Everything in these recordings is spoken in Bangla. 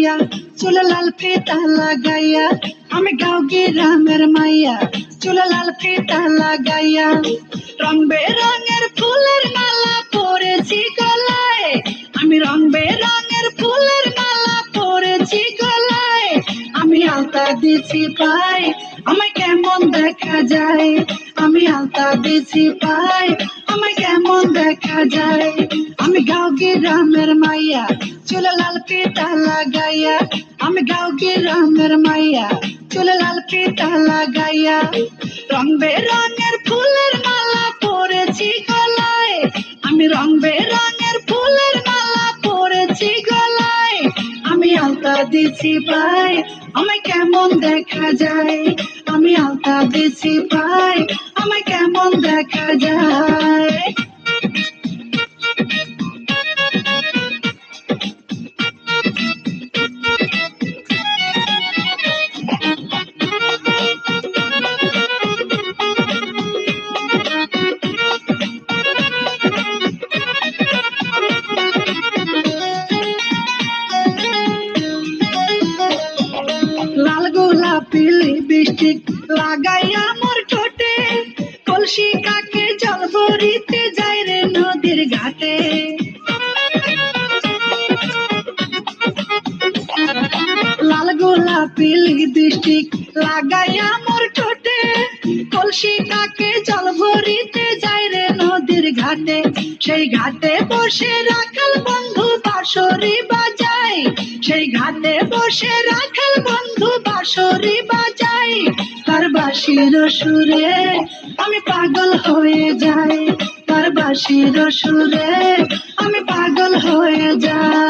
মাইয়া, চুলে লাল ফিতা লাগাইয়া, আমি গাও গ্রামের মাইয়া, চুলে লাল ফিতা লাগাইয়া। রং বেরঙের ফুলের মালা পরেছি গলায়, আমি রং বেরঙের ফুলের মালা পরেছি গলায়, আমি আলতা দিছি পাই আমায় কেমন দেখা যায়? আমি আলতা দিছি পাই আমায় কেমন দেখা যায়? আমি গাও গ্রামের মাইয়া চুলে লাল ফিতা লাগাইয়া, আমি গাও গ্রামের মাইয়া, চুলে লাল ফিতা লাগাইয়া। রং বেরঙের ফুলের মালা পরেছি গলায়, আমি রং বেরঙের ফুলের মালা পরেছি গলায়। আমি আলতা দিছি পাই আমায় কেমন দেখা যায়? আমি আলতা দিছি পাই আমায় কেমন দেখা যায়? লিপস্টিক লাগাইয়া মোর ঠোঁটে। কলসি কাকে জল ভরিতে যাই রে নদীর ঘাটে। লাল গোলাপি লিপস্টিক লাগাইয়া মোর ঠোঁটে। কলসি কাকে জল ভরিতে যাই রে নদীর ঘাটে। সেই ঘাটে বসে রাখাল বন্ধু বাঁশরি বাজায়। সেই ঘাটে বসে রাখাল বন্ধু বাঁশরি বাজায়। বাঁশির সুরে আমি পাগল হয়ে যাই। তার বাঁশির সুরে আমি পাগল হয়ে যাই।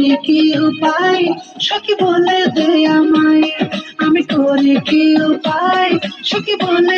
করি কি উপায়? সখী বলে দে আমায় আমি করি কি উপায়? সখী বলে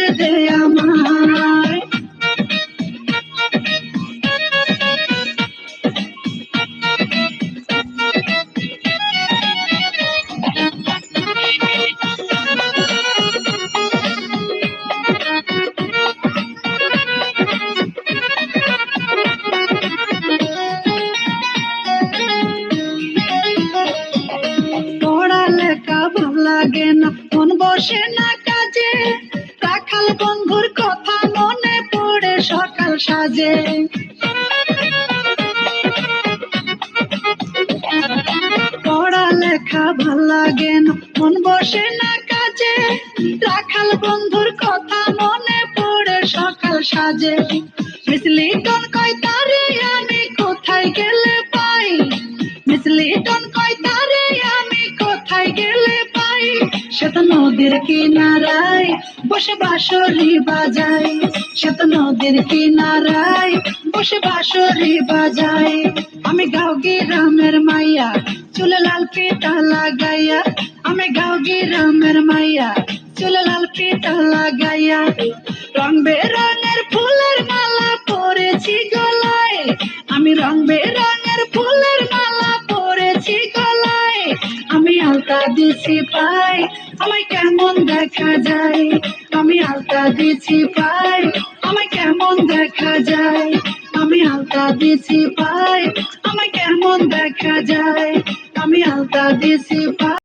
লাগে না। মন বসে না কাজে। রাখাল বন্ধুর কথা মনে পড়ে সকাল সাজে। পড়ালেখা ভালো লাগে না। মন বসে না কাজে। রাখাল বন্ধুর কথা মনে পড়ে সকাল সাজে। মিসলি সে তো নদীর কিনারায় বসে বাঁশরি বাজায়। সে তো নদীর কিনারায় বসে বাঁশরি বাজায়। আমি গাও গ্রামের মাইয়া, চুলে লাল পিতা লাগাইয়া। আমি গাও গ্রামের মাইয়া, চুলে লাল পিতা লাগাইয়া। রং বেরঙের ফুলের মালা পরেছি গলায়। আমি রং বেরঙের ফুলের মালা পরেছি গলায়। আমি আলতা দিছি পাই আমায় কেমন দেখা যায়? আমি আলতা দিছি পাই আমায় কেমন দেখা যায়? আমি আলতা দিছি পাই আমায় কেমন দেখা যায়? আমি আলতা দিছি